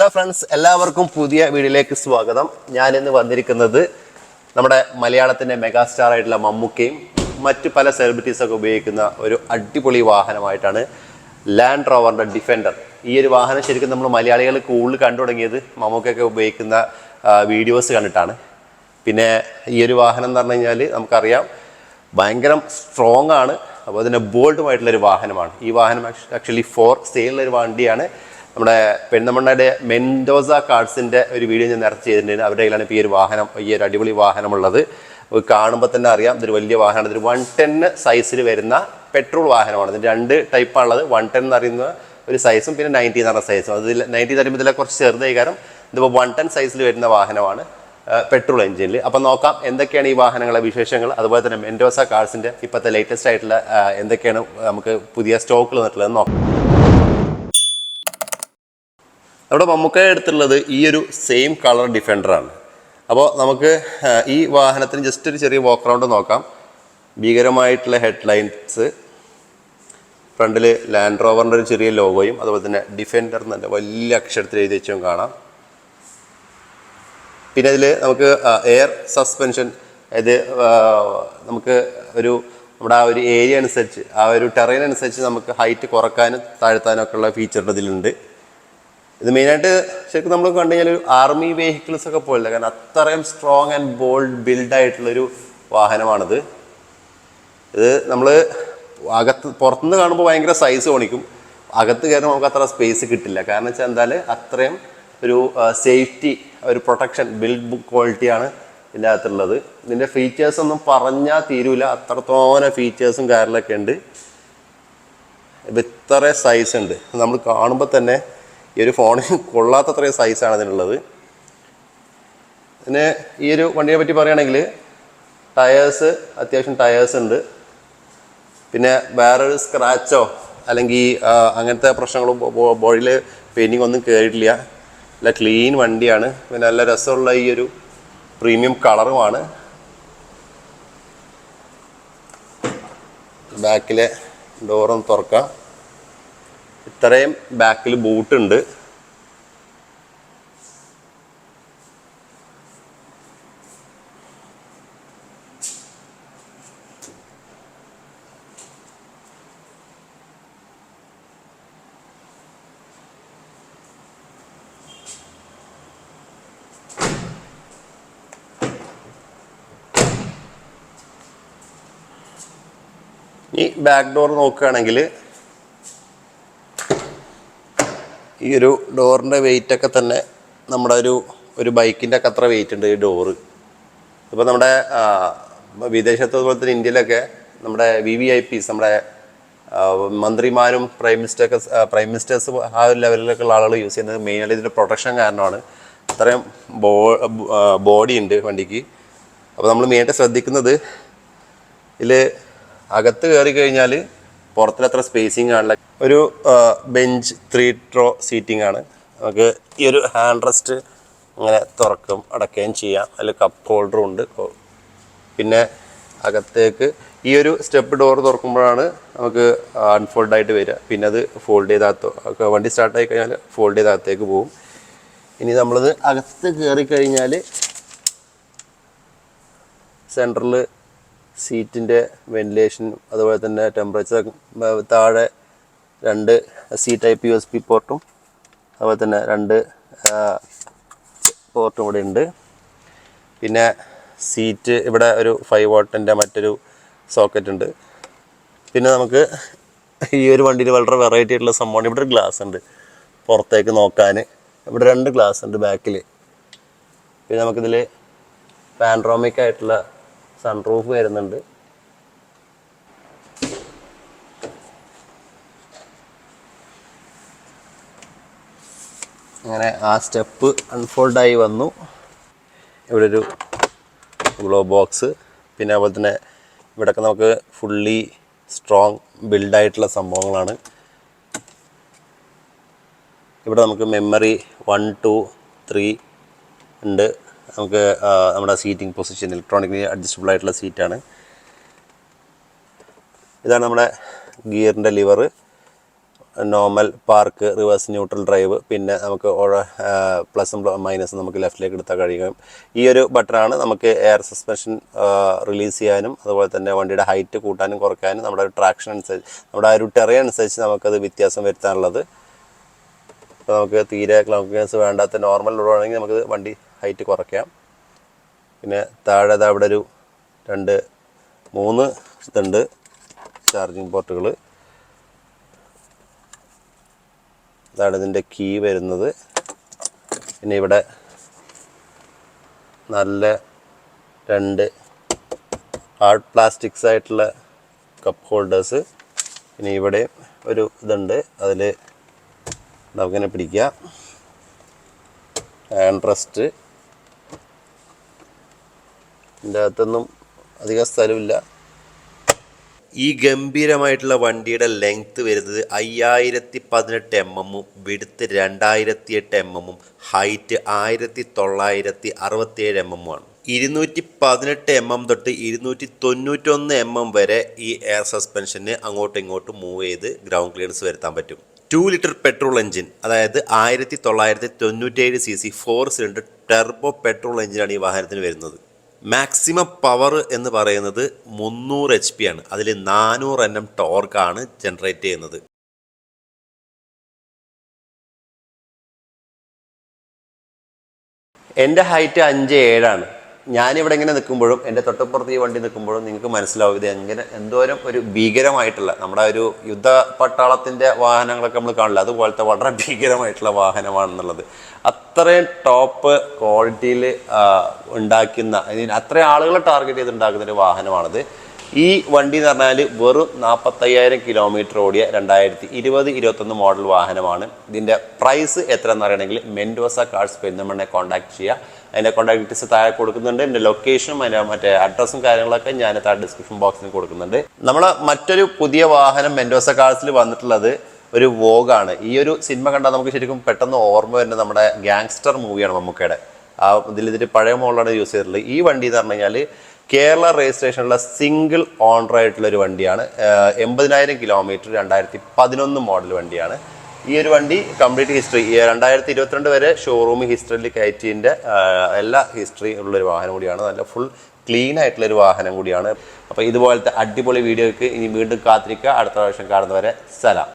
Hello friends എല്ലാവർക്കും പുതിയ വീഡിയോയിലേക്ക് സ്വാഗതം. ഞാൻ ഇന്ന് വന്നിരിക്കുന്നത് നമ്മുടെ മലയാളത്തിന്റെ മെഗാസ്റ്റാർ ആയിട്ടുള്ള മമ്മൂക്കയും മറ്റ് പല സെലിബ്രിറ്റീസൊക്കെ ഉപയോഗിക്കുന്ന ഒരു അടിപൊളി വാഹനമായിട്ടാണ് ലാൻഡ് റോവറിന്റെ ഡിഫെൻഡർ ഈ ഒരു വാഹനം ശരിക്കും നമ്മൾ മലയാളികൾ കൂടുതൽ കണ്ടു തുടങ്ങിയത് മമ്മൂക്കൊക്കെ ഉപയോഗിക്കുന്ന വീഡിയോസ് കണ്ടിട്ടാണ്. പിന്നെ ഈ ഒരു വാഹനം എന്ന് പറഞ്ഞു കഴിഞ്ഞാൽ നമുക്കറിയാം ഭയങ്കര സ്ട്രോങ് ആണ്. അപ്പോൾ അതിന് ബോൾഡുമായിട്ടുള്ളൊരു വാഹനമാണ്. ഈ വാഹനം ആക്ച്വലി ഫോർ സെയിലുള്ള ഒരു വണ്ടിയാണ്. നമ്മുടെ പെണ്ണമണ്ണയുടെ മെൻഡോസ കാർഡ്സിന്റെ ഒരു വീഡിയോ ഞാൻ നേരത്തെ ചെയ്തിട്ടുണ്ട്. അവരുടെ കയ്യിലാണ് ഇപ്പോൾ ഈ ഒരു വാഹനം ഈ ഒരു അടിപൊളി വാഹനമുള്ളത്. കാണുമ്പോൾ തന്നെ അറിയാം ഇതൊരു വലിയ വാഹനമാണ്. ഇതൊരു വൺ ടെൻ സൈസിൽ വരുന്ന പെട്രോൾ വാഹനമാണ്. ഇതിന് രണ്ട് ടൈപ്പാണുള്ളത് വൺ ടെൻ എന്ന് പറയുന്ന ഒരു സൈസും പിന്നെ നയന്റി എന്ന് പറഞ്ഞ സൈസും അതിൽ നയന്റി തരുമ്പോൾ ഇതിലെ കുറച്ച് ചെറുതായി കാരണം ഇതിപ്പോൾ വൺ ടെൻ സൈസിൽ വരുന്ന വാഹനമാണ് പെട്രോൾ എഞ്ചിനിൽ അപ്പോൾ നോക്കാം എന്തൊക്കെയാണ് ഈ വാഹനങ്ങളെ വിശേഷങ്ങൾ. അതുപോലെ തന്നെ മെൻഡോസ കാർസിന്റെ ഇപ്പോഴത്തെ ലേറ്റസ്റ്റ് ആയിട്ടുള്ള എന്തൊക്കെയാണ് നമുക്ക് പുതിയ സ്റ്റോക്കിൽ വന്നിട്ടുള്ളത് നോക്കാം. നമ്മുടെ മമ്മൂക്ക എടുത്തുള്ളത് ഈ ഒരു സെയിം കളർ ഡിഫൻഡറാണ് അപ്പോൾ നമുക്ക് ഈ വാഹനത്തിന് ജസ്റ്റ് ഒരു ചെറിയ വോക്ക് റൗണ്ട് നോക്കാം. ഭീകരമായിട്ടുള്ള ഹെഡ്ലൈൻസ് ഫ്രണ്ടിൽ ലാൻഡ് റോവറിന്റെ ഒരു ചെറിയ ലോഗോയും അതുപോലെ തന്നെ ഡിഫൻഡർ എന്നല്ല വലിയ അക്ഷരത്തിൽ എഴുതി വെച്ചും കാണാം. പിന്നെ ഇതിൽ നമുക്ക് എയർ സസ്പെൻഷൻ അതായത് നമുക്ക് ഒരു നമ്മുടെ ആ ഒരു ഏരിയ അനുസരിച്ച് ആ ഒരു ടെറൈൻ അനുസരിച്ച് നമുക്ക് ഹൈറ്റ് കുറക്കാനും താഴ്ത്താനും ഒക്കെ ഉള്ള ഫീച്ചർ ഇതിലുണ്ട്. ഇത് മെയിനായിട്ട് ശരിക്കും നമ്മൾ കണ്ടു കഴിഞ്ഞാൽ ഒരു ആർമി വെഹിക്കിൾസ് ഒക്കെ പോലെ കാരണം അത്രയും സ്ട്രോങ് ആൻഡ് ബോൾഡ് ബിൽഡ് ആയിട്ടുള്ളൊരു വാഹനമാണിത്. ഇത് നമ്മൾ അകത്ത് പുറത്തുനിന്ന് കാണുമ്പോൾ ഭയങ്കര സൈസ് കാണിക്കും. അകത്ത് കയറുമ്പോൾ നമുക്ക് അത്ര സ്പേസ് കിട്ടില്ല. കാരണം വെച്ചാൽ എന്തായാലും അത്രയും ഒരു സേഫ്റ്റി ഒരു പ്രൊട്ടക്ഷൻ ബിൽഡ് ക്വാളിറ്റിയാണ് ഇതിനകത്തുള്ളത് ഇതിന്റെ ഫീച്ചേഴ്സ് ഒന്നും പറഞ്ഞാൽ തീരൂല. അത്രത്തോനെ ഫീച്ചേഴ്സും കാര്യങ്ങളൊക്കെ ഉണ്ട്. ഇത്ര സൈസ് ഉണ്ട്. നമ്മൾ കാണുമ്പോൾ തന്നെ ഈ ഒരു ഫോണിന് കൊള്ളാത്തത്രയും സൈസാണ് ഇതിനുള്ളത് പിന്നെ ഈ ഒരു വണ്ടിയെ പറ്റി പറയുകയാണെങ്കിൽ ടയേഴ്സ് അത്യാവശ്യം ടയേഴ്സ് ഉണ്ട്. പിന്നെ വേറൊരു സ്ക്രാച്ചോ അല്ലെങ്കിൽ അങ്ങനത്തെ പ്രശ്നങ്ങളും ബോഡിയിൽ പെയിന്റിങ് ഒന്നും കയറിയിട്ടില്ല നല്ല ക്ലീൻ വണ്ടിയാണ്. പിന്നെ നല്ല രസമുള്ള ഈ ഒരു പ്രീമിയം കളറുമാണ് ബാക്കിലെ ഡോറും തുറക്കാം. ഇത്രയും ബാക്കിൽ ബൂട്ടുണ്ട് ഈ ബാക്ക് ഡോർ നോക്കുകയാണെങ്കിൽ ഈ ഒരു ഡോറിന്റെ വെയിറ്റ് ഒക്കെ തന്നെ നമ്മുടെ ഒരു ഒരു ബൈക്കിന്റെ ഒക്കെ അത്ര വെയിറ്റ് ഉണ്ട് ഈ ഡോറ്. ഇപ്പോൾ നമ്മുടെ വിദേശത്ത് അതുപോലെ തന്നെ ഇന്ത്യയിലൊക്കെ നമ്മുടെ വി വി ഐ പീസ് നമ്മുടെ മന്ത്രിമാരും പ്രൈം മിനിസ്റ്റർക്ക് പ്രൈം മിനിസ്റ്റേഴ്സ് ആ ഒരു ലെവലിലൊക്കെ ഉള്ള ആളുകൾ യൂസ് ചെയ്യുന്നത് മെയിനായിട്ട് ഇതിന്റെ പ്രൊട്ടക്ഷൻ കാരണമാണ്. അത്രയും ബോ ബോഡി ഉണ്ട് വണ്ടിക്ക്. അപ്പോൾ നമ്മൾ മെയിനായിട്ട് ശ്രദ്ധിക്കുന്നത് ഇതിൽ അകത്ത് കയറി കഴിഞ്ഞാൽ പുറത്തിലത്ര സ്പേസിങ് ആണല്ല ഒരു ബെഞ്ച് ത്രീ ട്രോ സീറ്റിംഗ് ആണ്. നമുക്ക് ഈ ഒരു ഹാൻഡ് റെസ്റ്റ് ഇങ്ങനെ തുറക്കും അടക്കുകയും ചെയ്യാം. അതിൽ കപ്പ് ഹോൾഡറും ഉണ്ട്. പിന്നെ അകത്തേക്ക് ഈ ഒരു സ്റ്റെപ്പ് ഡോർ തുറക്കുമ്പോഴാണ് നമുക്ക് അൺഫോൾഡ് ആയിട്ട് വരിക. പിന്നെ അത് ഫോൾഡ് ചെയ്താകത്ത് വണ്ടി സ്റ്റാർട്ടായി കഴിഞ്ഞാൽ ഫോൾഡ് ചെയ്ത് അകത്തേക്ക് പോകും ഇനി നമ്മളത് അകത്ത് കയറി കഴിഞ്ഞാൽ സെൻട്രൽ സീറ്റിന്റെ വെന്റിലേഷൻ അതുപോലെ തന്നെ ടെമ്പറേച്ചർ താഴെ രണ്ട് C type U S B പോർട്ടും അതുപോലെ തന്നെ രണ്ട് പോർട്ടും ഇവിടെ ഉണ്ട്. പിന്നെ സീറ്റ് ഇവിടെ ഒരു ഫൈവ് വോട്ടിന്റെ മറ്റൊരു സോക്കറ്റ് ഉണ്ട്. പിന്നെ നമുക്ക് ഈ ഒരു വണ്ടിയിൽ വളരെ വെറൈറ്റി ആയിട്ടുള്ള സംഭവമാണ്. ഇവിടെ ഒരു ഗ്ലാസ് ഉണ്ട് പുറത്തേക്ക് നോക്കാൻ. ഇവിടെ രണ്ട് ഗ്ലാസ് ഉണ്ട് ബാക്കിൽ പിന്നെ നമുക്കിതിൽ പാൻഡ്രോമിക് ആയിട്ടുള്ള സൺറൂഫ് വരുന്നുണ്ട്. അങ്ങനെ ആ സ്റ്റെപ്പ് അൺഫോൾഡായി വന്നു. ഇവിടെ ഒരു ഗ്ലോ ബോക്സ്. പിന്നെ അതുപോലെ തന്നെ ഇവിടെയൊക്കെ നമുക്ക് ഫുള്ളി സ്ട്രോങ് ബിൽഡായിട്ടുള്ള സംഭവങ്ങളാണ്. ഇവിടെ നമുക്ക് മെമ്മറി വൺ ടു ത്രീ ഉണ്ട്. നമുക്ക് നമ്മുടെ സീറ്റിംഗ് പൊസിഷൻ ഇലക്ട്രോണിക്കലി അഡ്ജസ്റ്റബിൾ ആയിട്ടുള്ള സീറ്റാണ് ഇതാണ് നമ്മുടെ ഗിയറിന്റെ lever normal park reverse neutral drive പിന്നെ നമുക്ക് പ്ലസും മൈനസും നമുക്ക് ലെഫ്റ്റിലേക്ക് എടുത്താൽ കഴിയും. ഈ ഒരു ബട്ടണാണ് നമുക്ക് എയർ സസ്പെൻഷൻ റിലീസ് ചെയ്യാനും അതുപോലെ തന്നെ വണ്ടിയുടെ ഹൈറ്റ് കൂട്ടാനും കുറയ്ക്കാനും നമ്മുടെ ട്രാക്ഷൻ അനുസരിച്ച് നമ്മുടെ ഒരു ടെറിയ അനുസരിച്ച് നമുക്കത് വ്യത്യാസം വരുത്താനുള്ളത്. അപ്പോൾ നമുക്ക് തീരെ ക്ലൗക്കിനെസ് വേണ്ടാത്ത നോർമൽ റോഡാണെങ്കിൽ നമുക്ക് വണ്ടി ഹൈറ്റ് കുറയ്ക്കാം. പിന്നെ താഴെ അവിടെ ഒരു രണ്ട് മൂന്ന് ഇതുണ്ട് ചാർജിങ് പോർട്ടുകൾ ഇതാണ് ഇതിന്റെ കീ വരുന്നത്. പിന്നെ ഇവിടെ നല്ല രണ്ട് ഹാർഡ് പ്ലാസ്റ്റിക്സ് ആയിട്ടുള്ള കപ്പ് ഹോൾഡേഴ്സ് പിന്നെ ഇവിടെ ഒരു ഇതുണ്ട്. അതിൽ നമുക്കിങ്ങനെ പിടിക്കാം. ഹാൻഡ് റെസ്റ്റ് ഇതിന്റെ അകത്തൊന്നും അധികം സ്ഥലമില്ല. ഈ ഗംഭീരമായിട്ടുള്ള വണ്ടിയുടെ ലെങ്ത് വരുന്നത് അയ്യായിരത്തി പതിനെട്ട് എം എമ്മും വിടുത്ത് രണ്ടായിരത്തി എട്ട് എം എമ്മും ഹൈറ്റ് ആയിരത്തി തൊള്ളായിരത്തി അറുപത്തിയേഴ് എം എമ്മുമാണ് ഇരുന്നൂറ്റി പതിനെട്ട് എം എം തൊട്ട് ഇരുന്നൂറ്റി തൊണ്ണൂറ്റൊന്ന് എം എം വരെ ഈ എയർ സസ്പെൻഷന് അങ്ങോട്ടും ഇങ്ങോട്ടും മൂവ് ചെയ്ത് ഗ്രൗണ്ട് ക്ലിയറൻസ് വരുത്താൻ പറ്റും. ടു ലിറ്റർ പെട്രോൾ എഞ്ചിൻ അതായത് ആയിരത്തി തൊള്ളായിരത്തി തൊണ്ണൂറ്റേഴ് C C four cylinder turbo petrol എഞ്ചിനാണ് ഈ വാഹനത്തിന് വരുന്നത്. മാക്സിമം പവർ എന്ന് പറയുന്നത് മുന്നൂറ് എച്ച് പി ആണ്. അതിൽ നാനൂറ് എൻ എം ടോർക്കാണ് ജനറേറ്റ് ചെയ്യുന്നത്. എന്റെ ഹൈറ്റ് അഞ്ച് ഏഴാണ്. ഞാനിവിടെ ഇങ്ങനെ നിൽക്കുമ്പോഴും എന്റെ തൊട്ടപ്പുറത്ത് ഈ വണ്ടി നിൽക്കുമ്പോഴും നിങ്ങൾക്ക് മനസ്സിലാവും ഇത് എങ്ങനെ എന്തോരം ഒരു ഭീകരമായിട്ടുള്ള നമ്മുടെ ഒരു യുദ്ധ പട്ടാളത്തിന്റെ വാഹനങ്ങളൊക്കെ നമ്മൾ കാണില്ല അതുപോലത്തെ വളരെ ഭീകരമായിട്ടുള്ള വാഹനമാണെന്നുള്ളത്. അത്രയും ടോപ്പ് ക്വാളിറ്റിയിൽ ഉണ്ടാക്കുന്ന അത്രയും ആളുകളെ ടാർഗറ്റ് ചെയ്ത് ഉണ്ടാക്കുന്ന ഒരു വാഹനമാണിത്. ഈ വണ്ടി എന്ന് പറഞ്ഞാൽ വെറും നാൽപ്പത്തയ്യായിരം കിലോമീറ്റർ ഓടിയ രണ്ടായിരത്തി ഇരുപത് ഇരുപത്തൊന്ന് മോഡൽ വാഹനമാണ്. ഇതിന്റെ പ്രൈസ് എത്ര എന്ന് പറയണമെങ്കിൽ മെൻഡോസ കാർഡ്സ് പെരുന്നമ്മണ്ണെ കോൺടാക്ട് ചെയ്യുക. അതിന്റെ കോൺടാക്ട് ഡീറ്റെയിൽസ് താഴെ കൊടുക്കുന്നുണ്ട്. എന്റെ ലൊക്കേഷനും അതിന്റെ മറ്റേ അഡ്രസ്സും കാര്യങ്ങളൊക്കെ ഞാൻ താഴെ ഡിസ്ക്രിപ്ഷൻ ബോക്സിൽ കൊടുക്കുന്നുണ്ട്. നമ്മൾ മറ്റൊരു പുതിയ വാഹനം മെൻഡോസ കാർഡ്സിൽ വന്നിട്ടുള്ളത് ഒരു വോഗാണ് ഈ ഒരു സിനിമ കണ്ടാൽ നമുക്ക് ശരിക്കും പെട്ടെന്ന് ഓർമ്മ വരുന്നത് നമ്മുടെ ഗാങ്സ്റ്റർ മൂവിയാണ് മമ്മൂക്കയുടെ. ആ ഇതിൽ ഇതിൽ പഴയ മോഡലാണ് യൂസ് ചെയ്തിട്ടുള്ളത്. ഈ വണ്ടി എന്ന് പറഞ്ഞു കഴിഞ്ഞാൽ കേരള രജിസ്ട്രേഷനുള്ള സിംഗിൾ ഓണർ ആയിട്ടുള്ള ഒരു വണ്ടിയാണ്. എൺപതിനായിരം കിലോമീറ്റർ രണ്ടായിരത്തി പതിനൊന്ന് മോഡൽ വണ്ടിയാണ്. ഈ ഒരു വണ്ടി കംപ്ലീറ്റ് ഹിസ്റ്ററി രണ്ടായിരത്തി ഇരുപത്തിരണ്ട് വരെ ഷോറൂം ഹിസ്റ്ററിയിൽ കയറ്റിന്റെ എല്ലാ ഹിസ്റ്ററി ഉള്ളൊരു വാഹനം കൂടിയാണ്. നല്ല ഫുൾ ക്ലീൻ ആയിട്ടുള്ള ഒരു വാഹനം കൂടിയാണ്. അപ്പോൾ ഇതുപോലത്തെ അടിപൊളി വീഡിയോയ്ക്ക് ഇനി വീണ്ടും കാത്തിരിക്കുക. അടുത്ത പ്രാവശ്യം കാണുന്നവരെ സലാം.